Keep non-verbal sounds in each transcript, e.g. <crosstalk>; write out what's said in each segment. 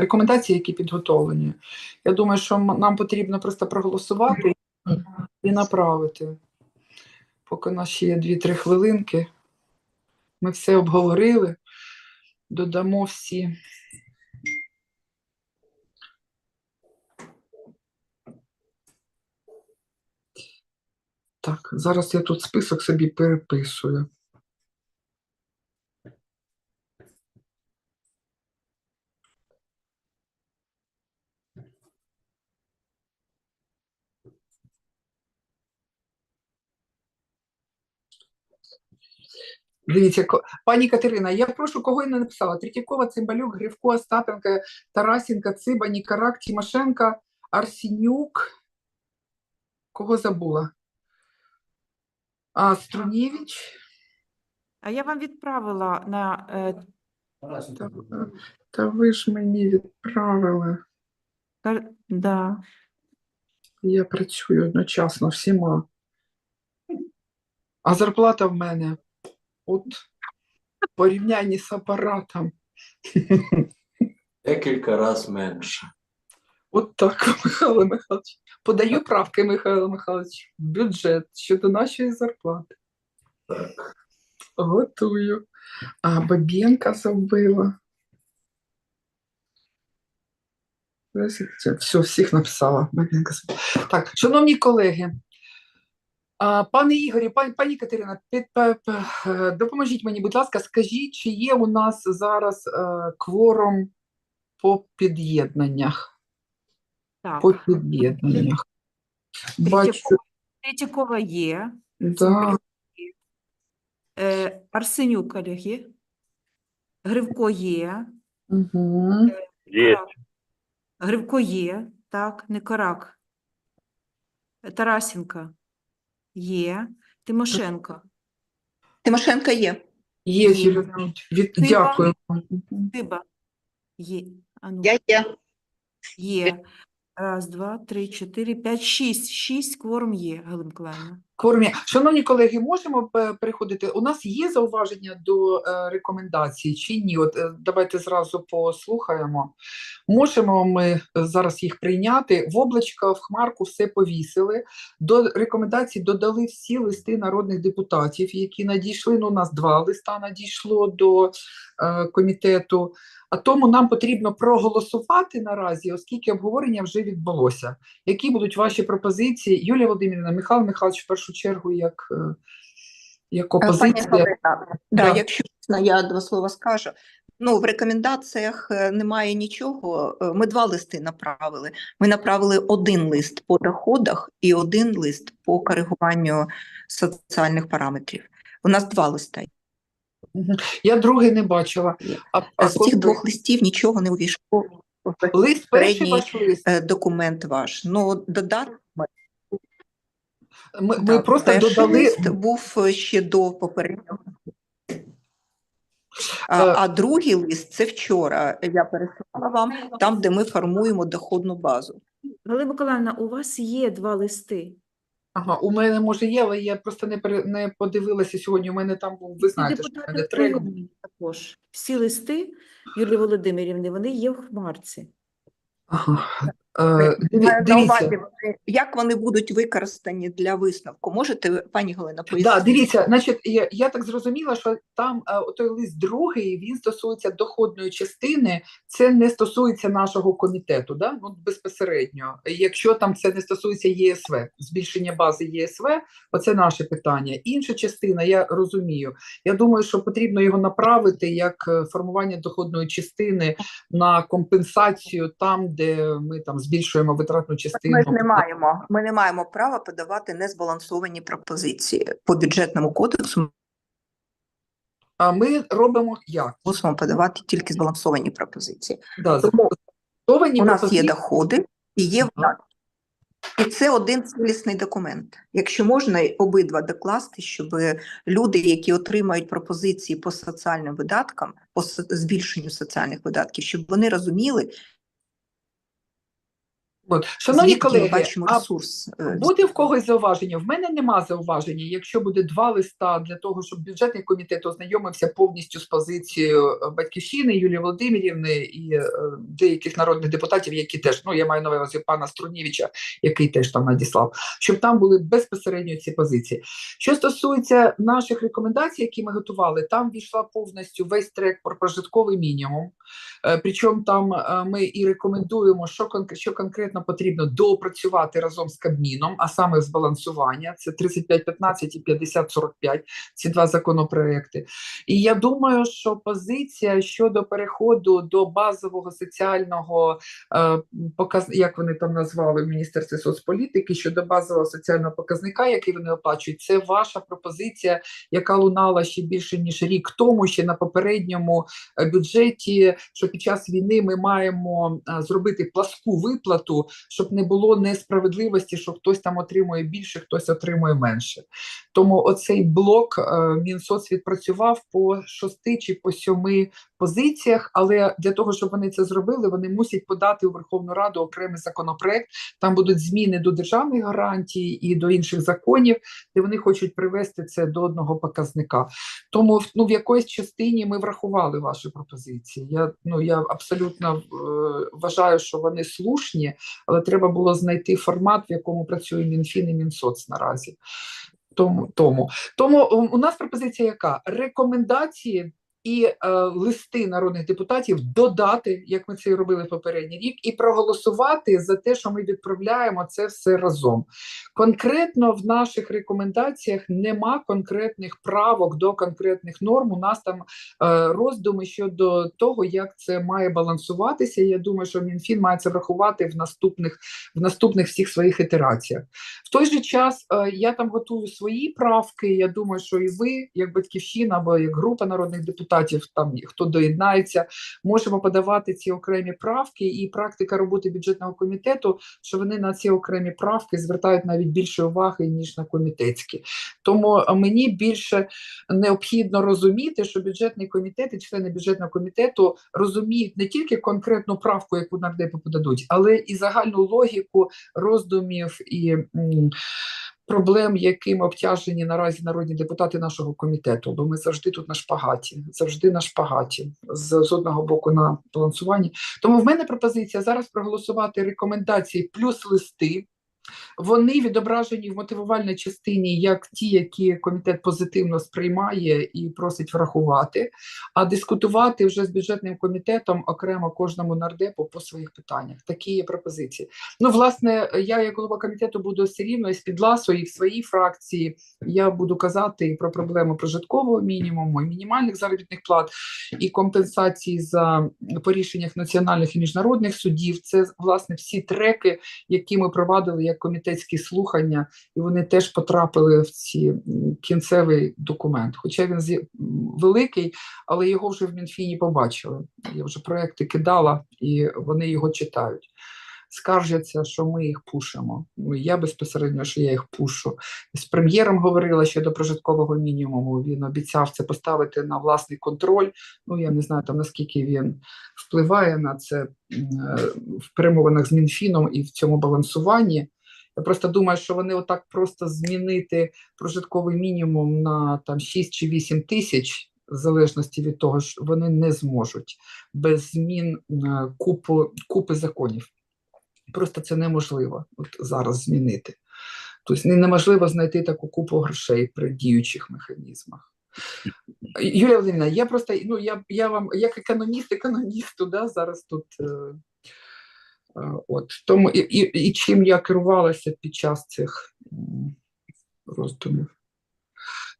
рекомендації, які підготовлені. Я думаю, що нам потрібно просто проголосувати і направити. Поки у нас ще є 2-3 хвилинки. Ми все обговорили, додамо всі. Так, зараз я тут список собі переписую. Дивіться, пані Катерина, я прошу, кого я не написала: Третьякова, Цимбалюк, Гривко, Остапенко, Тарасенко, Циба, Нікарак, Тимошенко, Арсенюк. Кого забула? А, Струнєвич. А я вам відправила на е, Та, та ви ж мені відправили. кар- да. Я працюю одночасно всіма. А зарплата в мене от порівнянні з апаратом. Декілька разів менше. От так, <laughs> Михайло Михайлович. Подаю правки, Михайло Михайлович, в бюджет щодо нашої зарплати. Так. Готую. А Бабєнка забила. Все, всіх написала. Так, шановні колеги, пане Ігорі, пані, пані Катерина, під, пе- е, допоможіть мені, будь ласка, скажіть, чи є у нас зараз е, кворум по під'єднаннях? Так. По під'єднаннях. Бачу, Третьякова, є. да. Е, Арсенюк Олег є. Гривко є. Угу. Є. Так. Гривко є. Так, Никорак. Тарасенко є. Тимошенко. Тимошенко є. Є. Юлія Від... Ти Дякую. Тиба. Є. А ну, Я є. є. Раз, два, три, чотири, п'ять, шість. Шість кворум є, Галим Миколаївна. Кормі. Шановні колеги, можемо е, переходити? У нас є зауваження до е, рекомендацій чи ні? От е, давайте зразу послухаємо. Можемо ми зараз їх прийняти. В облачко, в хмарку все повісили. До рекомендацій додали всі листи народних депутатів, які надійшли. Ну, у нас два листа надійшло до е, комітету. А тому нам потрібно проголосувати наразі, оскільки обговорення вже відбулося. Які будуть ваші пропозиції? Юлія Володимирівна, Михайло Михайлович, в першу чергу, як, е, як Е, Пані да, Да. якщо я два слова скажу. Ну, в рекомендаціях е, немає нічого. Е, Ми два листи направили. Ми направили один лист по доходах і один лист по коригуванню соціальних параметрів. У нас два листа. Я другий не бачила. А, а З коли- цих двох листів нічого не увійшло лист перший ваш лист. документ ваш. Ну, додати Ми, ми просто додали. лист був ще до попереднього. А, Е. а другий лист це вчора. Я переслала вам там, де ми формуємо доходну базу. Галина Миколаївна, у вас є два листи. Ага, у мене може є, але я просто не пере- не подивилася сьогодні. У мене там був, ви знаєте, що мене трек. також. Всі листи Юлії Володимирівни, вони є в хмарці. Ага. Е, дивіться. як вони будуть використані для висновку? Можете, пані Галина, Да, дивіться, значить, я, я так зрозуміла, що там е, той лист другий, він стосується доходної частини, це не стосується нашого комітету, да? ну, безпосередньо. Якщо там це не стосується ЄСВ, збільшення бази ЄСВ, оце наше питання. Інша частина, я розумію. Я думаю, що потрібно його направити як е, формування доходної частини на компенсацію там, де ми там збільшуємо витратну частину. Ми ж не маємо. Ми не маємо права подавати незбалансовані пропозиції по бюджетному кодексу. А ми робимо як? Мусимо подавати тільки збалансовані пропозиції. Да, Тому зафіксовані У нас є доходи і є видатки. І це один цілісний документ. Якщо можна, обидва докласти, щоб люди, які отримають пропозиції по соціальним видаткам, по збільшенню соціальних видатків, щоб вони розуміли, От. Шановні звідки колеги, бачимо ресурс. е, Буде в когось зауваження? В мене нема зауваження. Якщо буде два листа для того, щоб бюджетний комітет ознайомився повністю з позицією е, батьківщини Юлії Володимирівни і е, деяких народних депутатів, які теж ну я маю на увазі пана Струнєвича, який теж там надіслав, щоб там були безпосередньо ці позиції. Що стосується наших рекомендацій, які ми готували, там війшла повністю весь трек про прожитковий мінімум. Е, Причому там е, ми і рекомендуємо, що що конкретно потрібно доопрацювати разом з Кабміном, а саме збалансування. Це 3515 і 5045, ці два законопроекти. І я думаю, що позиція щодо переходу до базового соціального е, показ, як вони там назвали в Міністерстві соцполітики, щодо базового соціального показника, який вони оплачують, це ваша пропозиція, яка лунала ще більше ніж рік тому, ще на попередньому бюджеті, що під час війни ми маємо е, зробити пласку виплату, щоб не було несправедливості, що хтось там отримує більше, хтось отримує менше. Тому оцей блок е, Мінсоц відпрацював по шости чи по сьоми позиціях, але для того, щоб вони це зробили, вони мусять подати у Верховну Раду окремий законопроект. Там будуть зміни до державних гарантій і до інших законів, де вони хочуть привести це до одного показника. Тому ну, в якоїсь частині ми врахували ваші пропозиції. Я, ну, я абсолютно е, вважаю, що вони слушні, але треба було знайти формат, в якому працює Мінфін і Мінсоц наразі. Тому, тому. тому у- у нас пропозиція яка? Рекомендації і е, листи народних депутатів додати, як ми це і робили попередній рік, і проголосувати за те, що ми відправляємо це все разом. Конкретно в наших рекомендаціях нема конкретних правок до конкретних норм. У нас там е, роздуми щодо того, як це має балансуватися. Я думаю, що Мінфін має це врахувати в наступних в наступних всіх своїх ітераціях. В той же час е, я там готую свої правки. Я думаю, що і ви, як батьківщина або як група народних депутатів, там хто доєднається, можемо подавати ці окремі правки. І практика роботи бюджетного комітету, що вони на ці окремі правки звертають навіть більше уваги ніж на комітетські. Тому е, мені більше необхідно розуміти, що бюджетний комітет і члени бюджетного комітету розуміють не тільки конкретну правку, яку нардепи подадуть, але і загальну логіку роздумів і проблем, яким обтяжені наразі народні депутати нашого комітету. Бо ми завжди тут на шпагаті, завжди на шпагаті, з, з одного боку на балансуванні. Тому в мене пропозиція зараз проголосувати рекомендації плюс листи. Вони відображені в мотивувальній частині як ті, які комітет позитивно сприймає і просить врахувати, а дискутувати вже з бюджетним комітетом окремо кожному нардепу по своїх питаннях. Такі є пропозиції. Ну, власне, я як голова комітету буду все рівно і з підласу, і в своїй фракції я буду казати про проблему прожиткового мінімуму, і мінімальних заробітних плат, і компенсації за по рішеннях національних і міжнародних судів. Це власне всі треки, які ми провадили як комітетські слухання, і вони теж потрапили в ці кінцевий документ. Хоча він великий, але його вже в Мінфіні побачили. Я вже проекти кидала, і вони його читають. Скаржаться, що ми їх пушимо. Ну, я безпосередньо, що я їх пушу. З прем'єром говорила щодо прожиткового мінімуму. Він обіцяв це поставити на власний контроль. Ну я не знаю там наскільки він впливає на це е, в перемовинах з Мінфіном і в цьому балансуванні. Я просто думаю, що вони отак просто змінити прожитковий мінімум на там 6 чи 8 тисяч, в залежності від того, що вони не зможуть без змін е, купу, купи законів. Просто це неможливо от зараз змінити. Тобто неможливо знайти таку купу грошей при діючих механізмах. Юлія Володимирівна, я просто ну я, я вам як економіст, економісту, да, зараз тут. Е, от тому і, і, і чим я керувалася під час цих роздумів.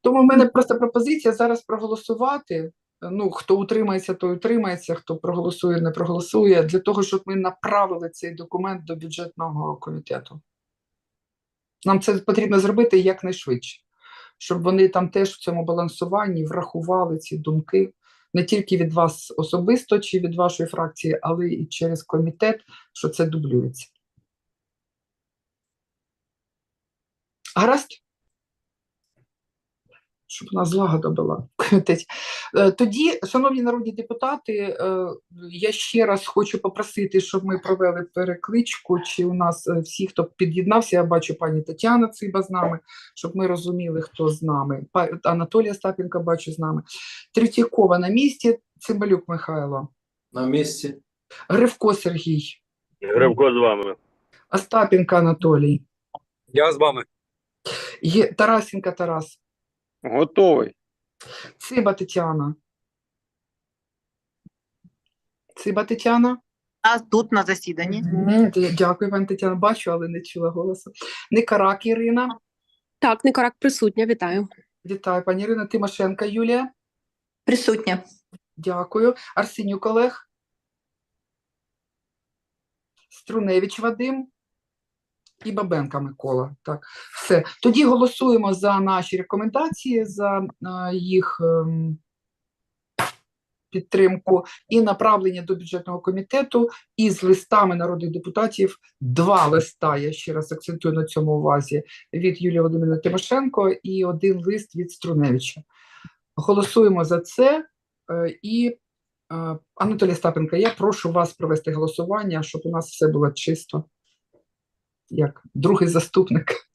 Тому в мене просто пропозиція зараз проголосувати. Ну, хто утримається, той утримається, хто проголосує, не проголосує, для того, щоб ми направили цей документ до бюджетного комітету. Нам це потрібно зробити якнайшвидше, щоб вони там теж в цьому балансуванні врахували ці думки не тільки від вас особисто чи від вашої фракції, але і через комітет, що це дублюється. Гаразд? Щоб у нас злагода була в комітеті. Е, Тоді, шановні народні депутати, е, я ще раз хочу попросити, щоб ми провели перекличку. Чи у нас е, всі, хто під'єднався, я бачу пані Тетяна Циба з нами, щоб ми розуміли, хто з нами. Анатолія Стапенка бачу з нами. Третьякова на місці, Цимбалюк Михайло, На місці. Гривко Сергій, Гривко з вами. Остапенко Анатолій, Я з вами. Є- Тарасенко Тарас, Готовий. Циба Тетяна. Циба Тетяна. А тут на засіданні. Мгм, д- Дякую, пані Тетяна. Бачу, але не чула голосу. Никарак Ірина. Так, Никорак присутня, вітаю. Вітаю, пані Ірина. Тимошенка Юлія. Присутня. Дякую. Арсенюк Олег. Струневич Вадим. І Бабенка Микола. Так, все. Тоді голосуємо за наші рекомендації, за е, їх ем, підтримку і направлення до бюджетного комітету із листами народних депутатів. Два листа, я ще раз акцентую на цьому увазі, від Юлії Володимирівни Тимошенко і один лист від Струневича. Голосуємо за це. Е, І е, Анатолій Стапенко, я прошу вас провести голосування, щоб у нас все було чисто. Як другий заступник. <laughs>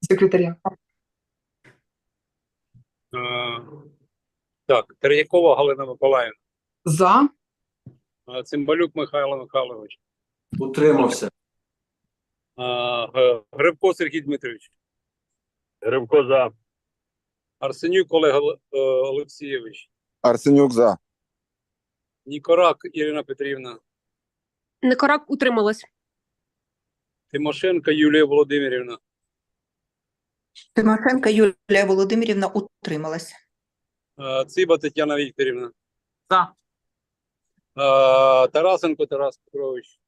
Секретаря. Е, Так, Тер'якова Галина Миколаївна. За. Е, Цимбалюк Михайло Михайлович. Утримався. Е, Грибко Сергій Дмитрович. Гривко за. Арсенюк Олег е, Олексійович. Арсенюк за. Нікорак Ірина Петрівна. Никорак утрималась. Тимошенко Юлія Володимирівна. Тимошенко Юлія Володимирівна утрималась. Циба Тетяна Вікторівна. За. Тарасенко Тарас Петрович.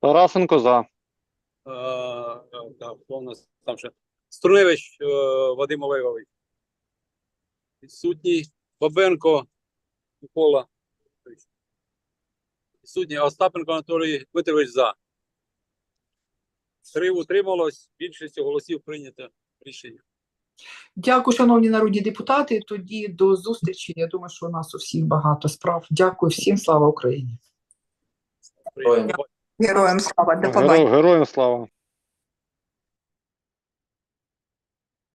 Тарасенко за. Так, хто у нас там ще? Струневич е, Вадим Олегович. Відсутній. Бабенко Микола. Відсутній. Остапенко Анатолій Дмитрович за. Три утрималось, більшістю голосів прийнято рішення. Дякую, шановні народні депутати. Тоді до зустрічі. Я думаю, що у нас у всіх багато справ. Дякую всім. Слава Україні! Героям слава, до побачення. Героям слава.